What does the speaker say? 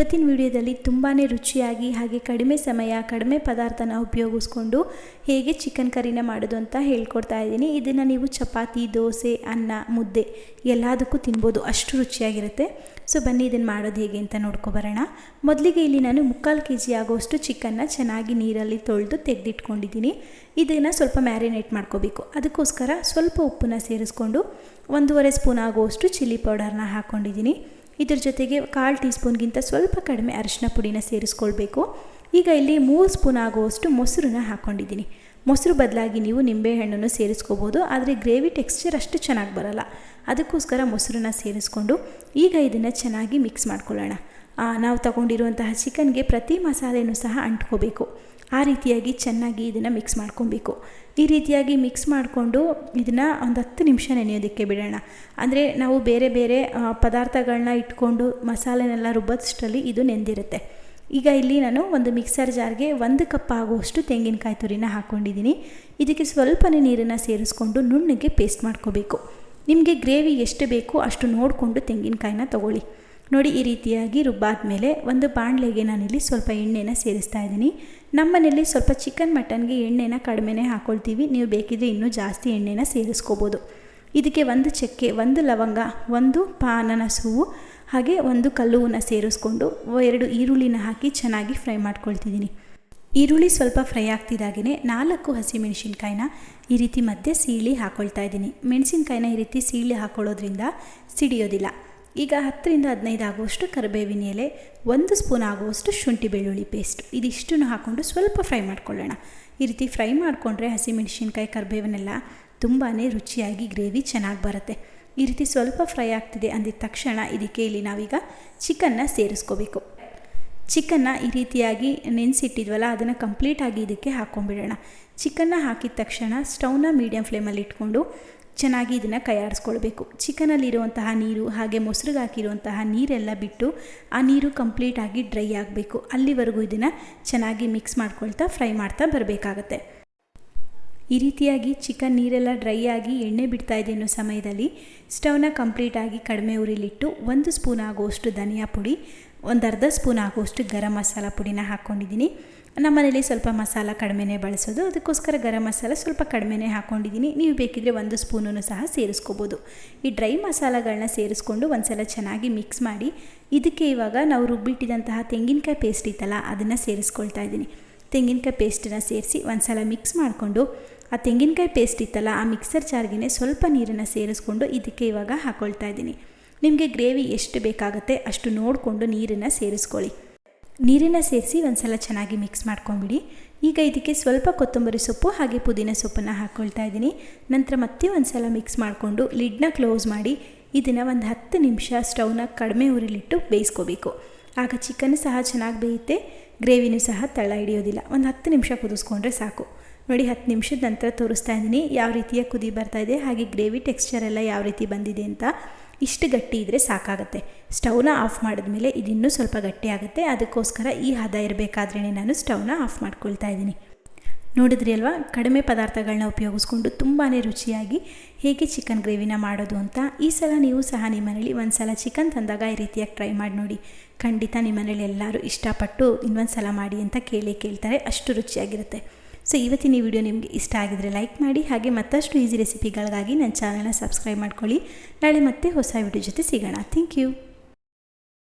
ಇವತ್ತಿನ ವಿಡಿಯೋದಲ್ಲಿ ತುಂಬಾ ರುಚಿಯಾಗಿ ಹಾಗೆ ಕಡಿಮೆ ಸಮಯ, ಕಡಿಮೆ ಪದಾರ್ಥನ ಉಪಯೋಗಿಸ್ಕೊಂಡು ಹೇಗೆ ಚಿಕನ್ ಕರಿನ ಮಾಡೋದು ಅಂತ ಹೇಳ್ಕೊಡ್ತಾ ಇದ್ದೀನಿ. ಇದನ್ನು ನೀವು ಚಪಾತಿ, ದೋಸೆ, ಅನ್ನ, ಮುದ್ದೆ ಎಲ್ಲದಕ್ಕೂ ತಿನ್ಬೋದು. ಅಷ್ಟು ರುಚಿಯಾಗಿರುತ್ತೆ. ಸೊ ಬನ್ನಿ ಇದನ್ನು ಮಾಡೋದು ಹೇಗೆ ಅಂತ ನೋಡ್ಕೊಬರೋಣ ಮೊದಲಿಗೆ ಇಲ್ಲಿ ನಾನು ಮುಕ್ಕಾಲು ಕೆ ಜಿ ಆಗೋಷ್ಟು ಚಿಕನ್ನ ಚೆನ್ನಾಗಿ ನೀರಲ್ಲಿ ತೊಳೆದು ತೆಗೆದಿಟ್ಕೊಂಡಿದ್ದೀನಿ. ಇದನ್ನು ಸ್ವಲ್ಪ ಮ್ಯಾರಿನೇಟ್ ಮಾಡ್ಕೋಬೇಕು. ಅದಕ್ಕೋಸ್ಕರ ಸ್ವಲ್ಪ ಉಪ್ಪನ್ನ ಸೇರಿಸ್ಕೊಂಡು ಒಂದೂವರೆ ಸ್ಪೂನ್ ಆಗುವಷ್ಟು ಚಿಲ್ಲಿ ಪೌಡರ್ನ ಹಾಕ್ಕೊಂಡಿದ್ದೀನಿ ಇದ್ರ ಜೊತೆಗೆ ಕಾಲು ಟೀ ಸ್ಪೂನ್ಗಿಂತ ಸ್ವಲ್ಪ ಕಡಿಮೆ ಅರಿಶಿನ ಪುಡಿನ ಸೇರಿಸ್ಕೊಳ್ಬೇಕು. ಈಗ ಇಲ್ಲಿ ಮೂರು ಸ್ಪೂನ್ ಆಗುವಷ್ಟು ಮೊಸರನ್ನ ಹಾಕ್ಕೊಂಡಿದ್ದೀನಿ ಮೊಸರು ಬದಲಾಗಿ ನೀವು ನಿಂಬೆಹಣ್ಣನ್ನು ಸೇರಿಸ್ಕೋಬೋದು, ಆದರೆ ಗ್ರೇವಿ ಟೆಕ್ಸ್ಚರ್ ಅಷ್ಟು ಚೆನ್ನಾಗಿ ಬರಲ್ಲ. ಅದಕ್ಕೋಸ್ಕರ ಮೊಸರನ್ನ ಸೇರಿಸ್ಕೊಂಡು ಈಗ ಇದನ್ನು ಚೆನ್ನಾಗಿ ಮಿಕ್ಸ್ ಮಾಡ್ಕೊಳ್ಳೋಣ. ನಾವು ತಗೊಂಡಿರುವಂತಹ ಚಿಕನ್ಗೆ ಪ್ರತಿ ಮಸಾಲೆನೂ ಸಹ ಅಂಟ್ಕೋಬೇಕು. ಆ ರೀತಿಯಾಗಿ ಚೆನ್ನಾಗಿ ಇದನ್ನು ಮಿಕ್ಸ್ ಮಾಡ್ಕೊಬೇಕು. ಈ ರೀತಿಯಾಗಿ ಮಿಕ್ಸ್ ಮಾಡಿಕೊಂಡು ಇದನ್ನು ಒಂದು ಹತ್ತು ನಿಮಿಷ ನೆನೆಯೋದಕ್ಕೆ ಬಿಡೋಣ. ಅಂದರೆ ನಾವು ಬೇರೆ ಬೇರೆ ಪದಾರ್ಥಗಳನ್ನ ಇಟ್ಕೊಂಡು ಮಸಾಲೆನೆಲ್ಲ ರುಬ್ಬೋಷ್ಟರಲ್ಲಿ ಇದು ನೆಂದಿರುತ್ತೆ. ಈಗ ಇಲ್ಲಿ ನಾನು ಒಂದು ಮಿಕ್ಸರ್ ಜಾರ್ಗೆ ಒಂದು ಕಪ್ ಆಗುವಷ್ಟು ತೆಂಗಿನಕಾಯಿ ತುರಿನ ಹಾಕ್ಕೊಂಡಿದ್ದೀನಿ ಇದಕ್ಕೆ ಸ್ವಲ್ಪನೇ ನೀರನ್ನು ಸೇರಿಸ್ಕೊಂಡು ನುಣ್ಣಗೆ ಪೇಸ್ಟ್ ಮಾಡ್ಕೋಬೇಕು. ನಿಮಗೆ ಗ್ರೇವಿ ಎಷ್ಟು ಬೇಕೋ ಅಷ್ಟು ನೋಡಿಕೊಂಡು ತೆಂಗಿನಕಾಯಿನ ತೊಗೊಳ್ಳಿ. ನೋಡಿ ಈ ರೀತಿಯಾಗಿ ರುಬ್ಬಾದ ಮೇಲೆ ಒಂದು ಬಾಣಲೆಗೆ ನಾನಿಲ್ಲಿ ಸ್ವಲ್ಪ ಎಣ್ಣೆನ ಸೇರಿಸ್ತಾ ಇದ್ದೀನಿ. ನಮ್ಮನೇಲಿ ಸ್ವಲ್ಪ ಚಿಕನ್ ಮಟನ್ಗೆ ಎಣ್ಣೆನ ಕಡಿಮೆನೇ ಹಾಕ್ಕೊಳ್ತೀವಿ ನೀವು ಬೇಕಿದ್ರೆ ಇನ್ನೂ ಜಾಸ್ತಿ ಎಣ್ಣೆನ ಸೇರಿಸ್ಕೋಬೋದು. ಇದಕ್ಕೆ ಒಂದು ಚಕ್ಕೆ, ಒಂದು ಲವಂಗ, ಒಂದು ಪಾನನಸುವು ಹಾಗೆ ಒಂದು ಕಲ್ಲುವನ್ನು ಸೇರಿಸ್ಕೊಂಡು ಎರಡು ಈರುಳ್ಳಿನ ಹಾಕಿ ಚೆನ್ನಾಗಿ ಫ್ರೈ ಮಾಡ್ಕೊಳ್ತಿದ್ದೀನಿ. ಈರುಳ್ಳಿ ಸ್ವಲ್ಪ ಫ್ರೈ ಆಗ್ತಿದ್ದಾಗೆ ನಾಲ್ಕು ಹಸಿಮೆಣಸಿನ್ಕಾಯಿನ ಈ ರೀತಿ ಮತ್ತೆ ಸೀಳಿ ಹಾಕ್ಕೊಳ್ತಾ ಇದ್ದೀನಿ. ಮೆಣಸಿನ್ಕಾಯಿನ ಈ ರೀತಿ ಸೀಳಿ ಹಾಕ್ಕೊಳ್ಳೋದ್ರಿಂದ ಸಿಡಿಯೋದಿಲ್ಲ. ಈಗ ಹತ್ತರಿಂದ ಹದಿನೈದು ಆಗುವಷ್ಟು ಕರಿಬೇವಿನ ಎಲೆ, ಒಂದು ಸ್ಪೂನ್ ಆಗುವಷ್ಟು ಶುಂಠಿ ಬೆಳ್ಳುಳ್ಳಿ ಪೇಸ್ಟ್ ಇದಿಷ್ಟನ್ನು ಹಾಕ್ಕೊಂಡು ಸ್ವಲ್ಪ ಫ್ರೈ ಮಾಡ್ಕೊಳ್ಳೋಣ. ಈ ರೀತಿ ಫ್ರೈ ಮಾಡಿಕೊಂಡ್ರೆ ಹಸಿಮೆಣಸಿನ್ಕಾಯಿ, ಕರಿಬೇವನ್ನೆಲ್ಲ ತುಂಬಾ ರುಚಿಯಾಗಿ ಗ್ರೇವಿ ಚೆನ್ನಾಗಿ ಬರುತ್ತೆ. ಈ ರೀತಿ ಸ್ವಲ್ಪ ಫ್ರೈ ಆಗ್ತಿದೆ ಅಂದಿದ ತಕ್ಷಣ ಇದಕ್ಕೆ ಇಲ್ಲಿ ನಾವೀಗ ಚಿಕನ್ನ ಸೇರಿಸ್ಕೋಬೇಕು. ಚಿಕನ್ನ ಈ ರೀತಿಯಾಗಿ ನೆನೆಸಿಟ್ಟಿದ್ವಲ್ಲ, ಅದನ್ನು ಕಂಪ್ಲೀಟಾಗಿ ಇದಕ್ಕೆ ಹಾಕ್ಕೊಂಡ್ಬಿಡೋಣ ಚಿಕನ್ನ ಹಾಕಿದ ತಕ್ಷಣ ಸ್ಟವ್ನ ಮೀಡಿಯಮ್ ಫ್ಲೇಮಲ್ಲಿ ಇಟ್ಕೊಂಡು ಚೆನ್ನಾಗಿ ಇದನ್ನು ಕೈಯಾಡಿಸ್ಕೊಳ್ಬೇಕು. ಚಿಕನಲ್ಲಿರುವಂತಹ ನೀರು ಹಾಗೆ ಮೊಸರಿಗೆ ಹಾಕಿರುವಂತಹ ನೀರೆಲ್ಲ ಬಿಟ್ಟು ಆ ನೀರು ಕಂಪ್ಲೀಟಾಗಿ ಡ್ರೈ ಆಗಬೇಕು. ಅಲ್ಲಿವರೆಗೂ ಇದನ್ನು ಚೆನ್ನಾಗಿ ಮಿಕ್ಸ್ ಮಾಡ್ಕೊಳ್ತಾ, ಫ್ರೈ ಮಾಡ್ತಾ ಬರಬೇಕಾಗತ್ತೆ. ಈ ರೀತಿಯಾಗಿ ಚಿಕನ್ ನೀರೆಲ್ಲ ಡ್ರೈ ಆಗಿ ಎಣ್ಣೆ ಬಿಡ್ತಾ ಇದೆ ಅನ್ನೋ ಸಮಯದಲ್ಲಿ ಸ್ಟವ್ನ ಕಂಪ್ಲೀಟಾಗಿ ಕಡಿಮೆ ಉರಿಲಿಟ್ಟು ಒಂದು ಸ್ಪೂನ್ ಆಗುವಷ್ಟು ಧನಿಯಾ ಪುಡಿ, ಒಂದು ಅರ್ಧ ಸ್ಪೂನ್ ಆಗುವಷ್ಟು ಗರಂ ಮಸಾಲ ಪುಡಿನ ಹಾಕ್ಕೊಂಡಿದ್ದೀನಿ ನಮ್ಮನೇಲಿ ಸ್ವಲ್ಪ ಮಸಾಲ ಕಡಿಮೆನೇ ಬಳಸೋದು, ಅದಕ್ಕೋಸ್ಕರ ಗರಂ ಮಸಾಲ ಸ್ವಲ್ಪ ಕಡಿಮೆನೇ ಹಾಕ್ಕೊಂಡಿದ್ದೀನಿ ನೀವು ಬೇಕಿದ್ರೆ ಒಂದು ಸ್ಪೂನನ್ನು ಸಹ ಸೇರಿಸ್ಕೋಬೋದು. ಈ ಡ್ರೈ ಮಸಾಲಗಳನ್ನ ಸೇರಿಸ್ಕೊಂಡು ಒಂದ್ಸಲ ಚೆನ್ನಾಗಿ ಮಿಕ್ಸ್ ಮಾಡಿ, ಇದಕ್ಕೆ ಇವಾಗ ನಾವು ರುಬ್ಬಿಟ್ಟಿದಂತಹ ತೆಂಗಿನಕಾಯಿ ಪೇಸ್ಟ್ ಇತ್ತಲ್ಲ, ಅದನ್ನು ಸೇರಿಸ್ಕೊಳ್ತಾ ಇದ್ದೀನಿ. ತೆಂಗಿನಕಾಯಿ ಪೇಸ್ಟನ್ನು ಸೇರಿಸಿ ಒಂದ್ಸಲ ಮಿಕ್ಸ್ ಮಾಡಿಕೊಂಡು ಆ ತೆಂಗಿನಕಾಯಿ ಪೇಸ್ಟ್ ಇತ್ತಲ್ಲ, ಆ ಮಿಕ್ಸರ್ ಜಾರ್ಗೆ ಸ್ವಲ್ಪ ನೀರನ್ನು ಸೇರಿಸ್ಕೊಂಡು ಇದಕ್ಕೆ ಇವಾಗ ಹಾಕೊಳ್ತಾ ಇದ್ದೀನಿ. ನಿಮಗೆ ಗ್ರೇವಿ ಎಷ್ಟು ಬೇಕಾಗುತ್ತೆ ಅಷ್ಟು ನೋಡಿಕೊಂಡು ನೀರನ್ನು ಸೇರಿಸ್ಕೊಳ್ಳಿ. ನೀರನ್ನು ಸೇರಿಸಿ ಒಂದ್ಸಲ ಚೆನ್ನಾಗಿ ಮಿಕ್ಸ್ ಮಾಡ್ಕೊಂಬಿಡಿ. ಈಗ ಇದಕ್ಕೆ ಸ್ವಲ್ಪ ಕೊತ್ತಂಬರಿ ಸೊಪ್ಪು ಹಾಗೆ ಪುದೀನ ಸೊಪ್ಪನ್ನು ಹಾಕ್ಕೊಳ್ತಾ ಇದ್ದೀನಿ. ನಂತರ ಮತ್ತೆ ಒಂದು ಸಲ ಮಿಕ್ಸ್ ಮಾಡಿಕೊಂಡು ಲಿಡ್ನ ಕ್ಲೋಸ್ ಮಾಡಿ ಇದನ್ನು ಒಂದು ಹತ್ತು ನಿಮಿಷ ಸ್ಟವ್ನ ಕಡಿಮೆ ಉರಿಲಿಟ್ಟು ಬೇಯಿಸ್ಕೋಬೇಕು. ಆಗ ಚಿಕನ್ ಸಹ ಚೆನ್ನಾಗಿ ಬೇಯುತ್ತೆ ಗ್ರೇವಿನೂ ಸಹ ತಳ ಹಿಡಿಯೋದಿಲ್ಲ. ಒಂದು ಹತ್ತು ನಿಮಿಷ ಕುದಿಸ್ಕೊಂಡ್ರೆ ಸಾಕು. ನೋಡಿ, ಹತ್ತು ನಿಮಿಷದ ನಂತರ ತೋರಿಸ್ತಾ ಇದ್ದೀನಿ ಯಾವ ರೀತಿಯ ಕುದಿ ಬರ್ತಾ ಇದೆ, ಹಾಗೆ ಗ್ರೇವಿ ಟೆಕ್ಸ್ಚರ್ ಎಲ್ಲ ಯಾವ ರೀತಿ ಬಂದಿದೆ ಅಂತ. ಇಷ್ಟು ಗಟ್ಟಿ ಇದ್ದರೆ ಸಾಕಾಗುತ್ತೆ. ಸ್ಟೌನ ಆಫ್ ಮಾಡಿದ ಮೇಲೆ ಇದಿನ್ನೂ ಸ್ವಲ್ಪ ಗಟ್ಟಿ ಆಗುತ್ತೆ. ಅದಕ್ಕೋಸ್ಕರ ಈ ಹದ ಇರಬೇಕಾದ್ರೇ ನಾನು ಸ್ಟೌನ ಆಫ್ ಮಾಡ್ಕೊಳ್ತಾ ಇದ್ದೀನಿ. ನೋಡಿದ್ರಿ ಅಲ್ವಾ, ಕಡಿಮೆ ಪದಾರ್ಥಗಳನ್ನ ಉಪಯೋಗಿಸ್ಕೊಂಡು ತುಂಬಾ ರುಚಿಯಾಗಿ ಹೇಗೆ ಚಿಕನ್ ಗ್ರೇವಿನ ಮಾಡೋದು ಅಂತ. ಈ ಸಲ ನೀವು ಸಹ ನಿಮ್ಮ ಮನೇಲಿ ಒಂದು ಸಲ ಚಿಕನ್ ತಂದಾಗ ಈ ರೀತಿಯಾಗಿ ಟ್ರೈ ಮಾಡಿ ನೋಡಿ. ಖಂಡಿತ ನಿಮ್ಮ ಮನೇಲಿ ಎಲ್ಲರೂ ಇಷ್ಟಪಟ್ಟು ಇನ್ನೊಂದು ಸಲ ಮಾಡಿ ಅಂತ ಕೇಳಿ ಕೇಳ್ತಾರೆ. ಅಷ್ಟು ರುಚಿಯಾಗಿರುತ್ತೆ. ಸೊ ಇವತ್ತಿನ ಈ ವಿಡಿಯೋ ನಿಮಗೆ ಇಷ್ಟ ಆಗಿದರೆ ಲೈಕ್ ಮಾಡಿ ಹಾಗೆ ಮತ್ತಷ್ಟು ಈಸಿ ರೆಸಿಪಿಗಳಿಗಾಗಿ ನನ್ನ ಚಾನಲ್ನ ಸಬ್ಸ್ಕ್ರೈಬ್ ಮಾಡ್ಕೊಳ್ಳಿ. ನಾಳೆ ಮತ್ತೆ ಹೊಸ ವಿಡಿಯೋ ಜೊತೆ ಸಿಗೋಣ. Thank you.